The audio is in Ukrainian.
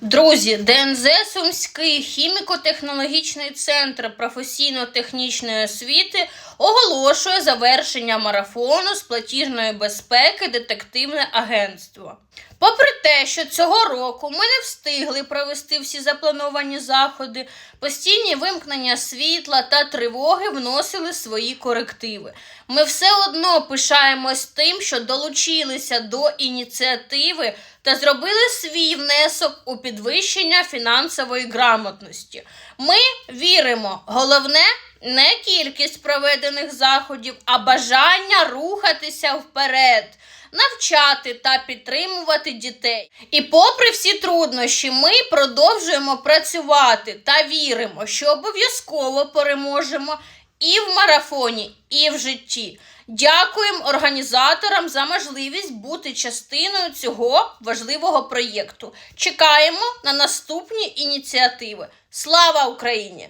Друзі, ДНЗ Сумський хіміко-технологічний центр професійно-технічної освіти оголошує завершення марафону з платіжної безпеки Детективне агентство. Попри те, що цього року ми не встигли провести всі заплановані заходи, постійні вимкнення світла та тривоги вносили свої корективи. Ми все одно пишаємось тим, що долучилися до ініціативи та зробили свій внесок у підвищення фінансової грамотності. Ми віримо, головне не кількість проведених заходів, а бажання рухатися вперед, навчати та підтримувати дітей. І попри всі труднощі, ми продовжуємо працювати та віримо, що обов'язково переможемо і в марафоні, і в житті. Дякуємо організаторам за можливість бути частиною цього важливого проєкту. Чекаємо на наступні ініціативи. Слава Україні!